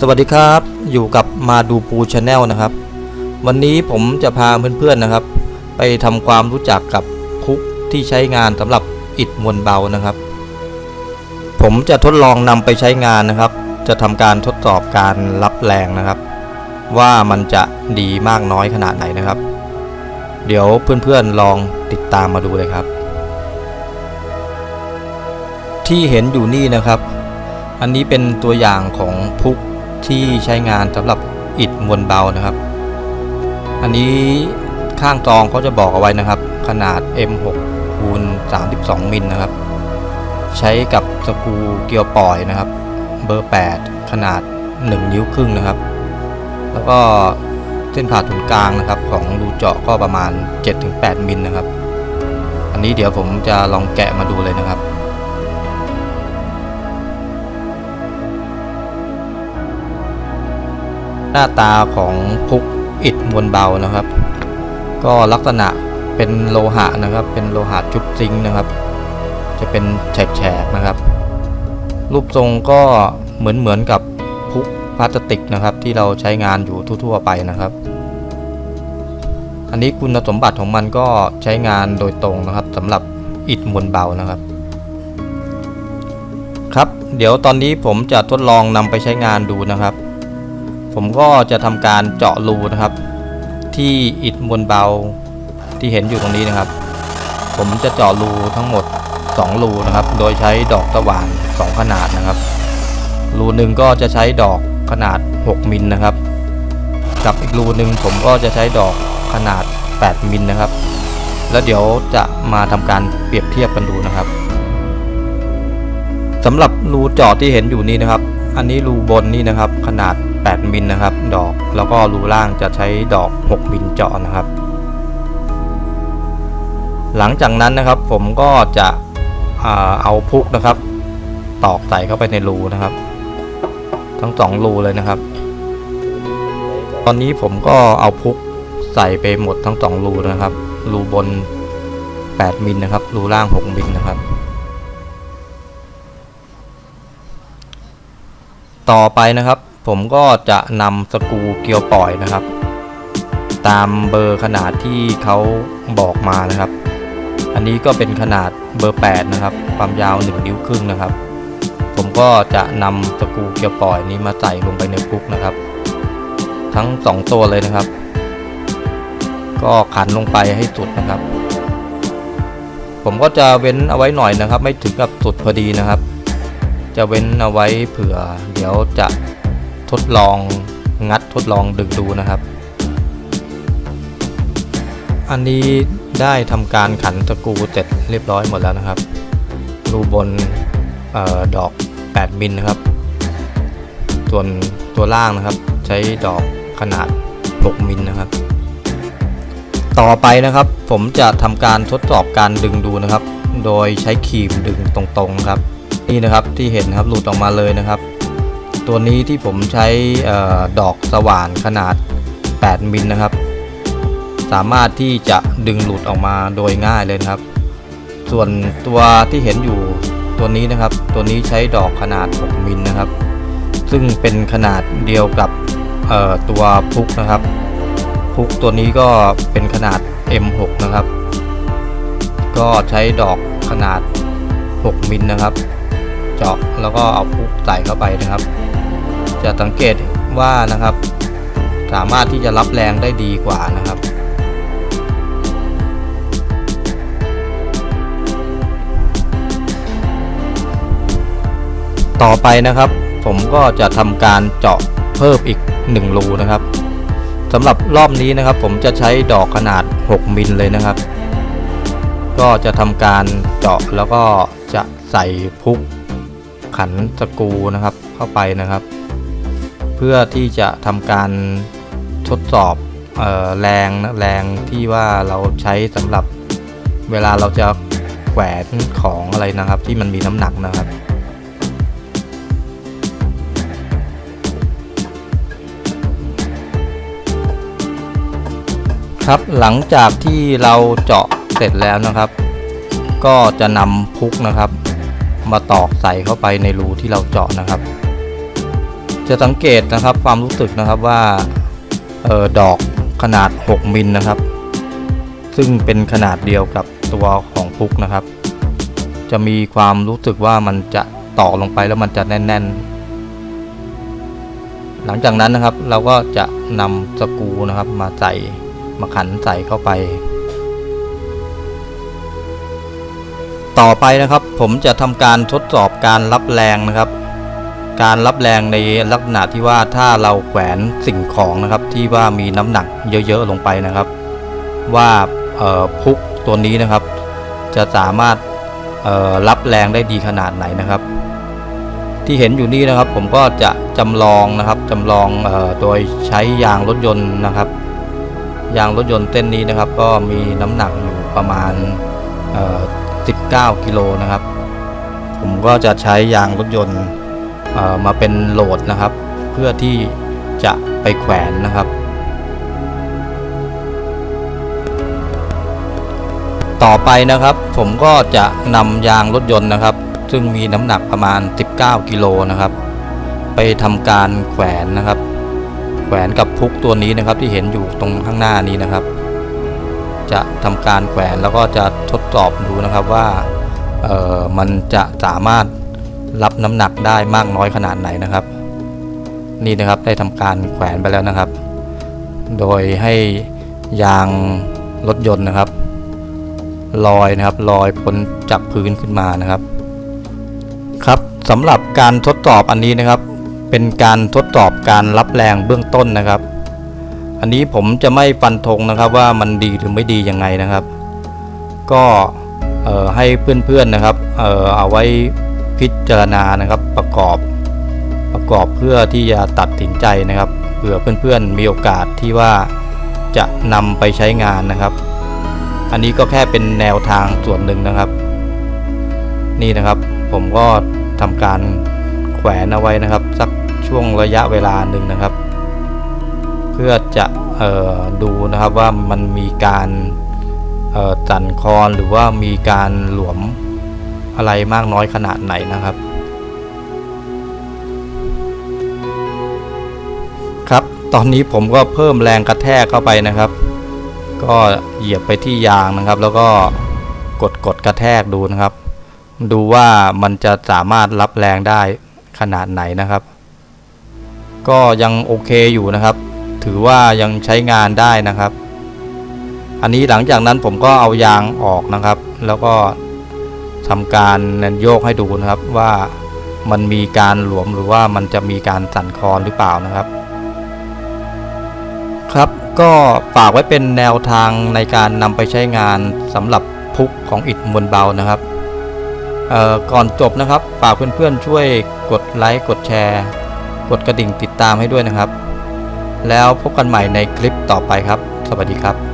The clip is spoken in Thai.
สวัสดีครับอยู่กับมาดูปูชาแนลนะครับ วันนี้ผมจะพาเพื่อนๆนะครับ ไปทำความรู้จักกับคุกที่ใช้งานสำหรับอิฐมวลเบานะครับ ผมจะทดลองนำไปใช้งานนะครับ จะทำการทดสอบการรับแรงนะครับ ว่ามันจะดีมากน้อยขนาดไหนนะครับ เดี๋ยวเพื่อนๆลองติดตามมาดูเลยครับ ที่เห็นอยู่นี่นะครับ อันนี้เป็นตัวอย่างของพุก ที่ใช้งานสำหรับอิฐมวลเบานะครับ อันนี้ข้างตองเขาจะบอกเอาไว้นะครับ ขนาด M6 คูณ32มิลนะครับ ใช้กับสกูเกียวปล่อยนะครับ เบอร์ 8 ขนาด 1 นิ้วครึ่งนะครับ แล้วก็เส้นผ่าศูนย์กลางนะครับของรูเจาะก็ประมาณ 7-8มิลนะครับ อันนี้เดี๋ยวผมจะลองแกะมาดูเลยนะครับ น้าตาของพุกอิฐมวลเบานะครับ ก็ลักษณะเป็นโลหะนะครับ เป็นโลหะชุบซิงนะครับ จะเป็นแฉกๆนะครับ รูปทรงก็เหมือนเหมือนกับพุกพลาสติกนะครับ ที่เราใช้งานอยู่ทั่วๆไปนะครับ อันนี้คุณสมบัติของมันก็ใช้งานโดยตรงนะครับสำหรับอิฐมวลเบานะครับครับ เดี๋ยวตอนนี้ผมจะทดลองนำไปใช้งานดูนะครับ ผมก็จะทำการเจาะรูนะครับ ที่อิฐมวลเบาที่เห็นอยู่ตรงนี้นะครับ ผมจะเจาะรูทั้งหมด 2 รูนะครับ โดยใช้ดอกสว่าน 2 ขนาดนะครับ รูหนึ่งก็จะใช้ดอกขนาด 6 มิลนะครับ กับอีกรูหนึ่งผมก็จะใช้ดอกขนาด 8 มิลนะครับ แล้วเดี๋ยวจะมาทำการเปรียบเทียบกันดูนะครับสำหรับรูเจาะที่เห็นอยู่นี้นะครับ อันนี้รูบนนี่นะครับขนาด 8 มิลนะครับ ดอกแล้วก็รูล่างจะใช้ดอก 6 มิลเจาะนะครับ หลังจากนั้นนะครับผมก็จะเอาพุกนะครับ ตอกใส่เข้าไปในรูนะครับ ทั้งสองรูเลยนะครับ ตอนนี้ผมก็เอาพุกใส่ไปหมดทั้งสองรูนะครับ รูบน 8 มิลนะครับ รูล่าง 6 มิลนะครับต่อไปนะครับ ผมก็จะนำสกูเกลียวปล่อยนะครับ ตามเบอร์ขนาดที่เขาบอกมานะครับ อันนี้ก็เป็นขนาดเบอร์ 8 นะครับ ความยาว 1 นิ้วครึ่งนะครับ ผมก็จะนำสกูเกลียวปล่อยนี้มาใส่ลงไปในพุกนะครับ ทั้ง 2 ตัวเลยนะครับ ก็ขันลงไปให้สุดนะครับ ผมก็จะเว้นเอาไว้หน่อยนะครับ ไม่ถึงกับสุดพอดีนะครับ จะเว้นเอาไว้เผื่อ เดี๋ยวจะ ทดลองงัดทดลองดึงดูนะครับ อันนี้ได้ทำการขันตะกูเสร็จเรียบร้อยหมดแล้วนะครับรูบนออดอก 8 มิลนะครับ ส่วนตัวล่างนะครับ ใช้ดอกขนาด 6 มิลนะครับ ต่อไปนะครับ ผมจะทำการทดสอบการดึงดูนะครับ โดยใช้ครีมดึงตรงๆนะครับ นี่นะครับที่เห็นครับหลุดออกมาเลยนะครับ ตัวนี้ที่ผมใช้ออดอกสว่านขนาด 8 มิลนะครับ สามารถที่จะดึงหลุดออกมาโดยง่ายเลยครับ ส่วนตัวที่เห็นอยู่ตัวนี้นะครับ ตัวนี้ใช้ดอกขนาด 6 มิลนะครับ ซึ่งเป็นขนาดเดียวกับตัวพุกนะครับ พุกตัวนี้ก็เป็นขนาด M6 นะครับ ก็ใช้ดอกขนาด 6 มิลนะครับ เจาะแล้วก็เอาพุกใส่เข้าไปนะครับ จะสังเกตว่านะครับ สามารถที่จะรับแรงได้ดีกว่านะครับต่อไปนะครับ ผมก็จะทำการเจาะเพิ่มอีก 1 รูนะครับสำหรับรอบนี้นะครับ ผมจะใช้ดอกขนาด 6 มิลเลยนะครับ ก็จะทำการเจาะแล้วก็จะใส่พุกขันสกูนะครับเข้าไปนะครับ เพื่อที่จะทำการทดสอบออแรงแรงที่ว่าเราใช้สำหรับเวลาเราจะแขวนของอะไรนะครับ ที่มันมีน้ำหนักนะครับ ครับหลังจากที่เราเจาะเสร็จแล้วนะครับ ก็จะนำพุกนะครับ มาตอกใส่เข้าไปในรูที่เราเจาะนะครับ จะสังเกตนะครับความรู้สึกนะครับว่าออดอกขนาด 6 มิลนะครับ ซึ่งเป็นขนาดเดียวกับตัวของพุกนะครับ จะมีความรู้สึกว่ามันจะต่อลงไปแล้วมันจะแน่น ๆ หลังจากนั้นนะครับเราก็จะนำสกูนะครับมาใส่มาขันใส่เข้าไป ต่อไปนะครับผมจะทำการทดสอบการรับแรงนะครับ การรับแรงในลักษณะที่ว่าถ้าเราแขวนสิ่งของนะครับที่ว่ามีน้ำหนักเยอะๆลงไปนะครับ ว่าพุกตัวนี้นะครับ จะสามารถรับแรงได้ดีขนาดไหนนะครับ ที่เห็นอยู่นี่นะครับ ผมก็จะจำลองนะครับจำลองโดยใช้ยางรถยนต์นะครับ ยางรถยนต์เส้นนี้นะครับ ก็มีน้ำหนักอยู่ประมาณ 19 กิโลนะครับ ผมก็จะใช้ยางรถยนต์ มาเป็นโหลดนะครับ เพื่อที่จะไปแขวนนะครับ ต่อไปนะครับผมก็จะนำยางรถยนต์นะครับ ซึ่งมีน้ำหนักประมาณ 19 กิโลนะครับ ไปทำการแขวนนะครับ แขวนกับพุกตัวนี้นะครับที่เห็นอยู่ตรงข้างหน้านี้นะครับ จะทำการแขวนแล้วก็จะทดสอบดูนะครับว่ามันจะสามารถ รับน้ำหนักได้มากน้อยขนาดไหนนะครับ นี่นะครับได้ทำการแขวนไปแล้วนะครับ โดยให้ยางรถยนต์นะครับลอยนะครับลอยพ้นจากพื้นขึ้นมานะครับ ครับสำหรับการทดสอบอันนี้นะครับ เป็นการทดสอบการรับแรงเบื้องต้นนะครับ อันนี้ผมจะไม่ฟันธงนะครับว่ามันดีหรือไม่ดียังไงนะครับ ก็เอ่อให้เพื่อนๆนะครับเอ่อเอาไว้ พิจารณานะครับประกอบประกอบเพื่อที่จะตัดสินใจนะครับเผื่อเพื่อนๆมีโอกาสที่ว่าจะนำไปใช้งานนะครับ อันนี้ก็แค่เป็นแนวทางส่วนหนึ่งนะครับ นี่นะครับผมก็ทำการแขวนเอาไว้นะครับ สักช่วงระยะเวลาหนึ่งนะครับ เพื่อจะออดูนะครับว่ามันมีการสั่นคลอนหรือว่ามีการหลวม อะไรมากน้อยขนาดไหนนะครับ ครับตอนนี้ผมก็เพิ่มแรงกระแทกเข้าไปนะครับ ก็เหยียบไปที่ยางนะครับ แล้วก็กดกดกระแทกดูนะครับ ดูว่ามันจะสามารถรับแรงได้ขนาดไหนนะครับ ก็ยังโอเคอยู่นะครับ ถือว่ายังใช้งานได้นะครับ อันนี้หลังจากนั้นผมก็เอายางออกนะครับ แล้วก็ ทำการโยกให้ดูนะครับว่ามันมีการหลวมหรือว่ามันจะมีการสั่นคลอนหรือเปล่านะครับ ครับก็ฝากไว้เป็นแนวทางในการนำไปใช้งานสำหรับพุกของอิฐมวลเบานะครับเอ่อก่อนจบนะครับฝากเพื่อนๆช่วยกดไลค์กดแชร์ กดกระดิ่งติดตามให้ด้วยนะครับ แล้วพบกันใหม่ในคลิปต่อไปครับ สวัสดีครับ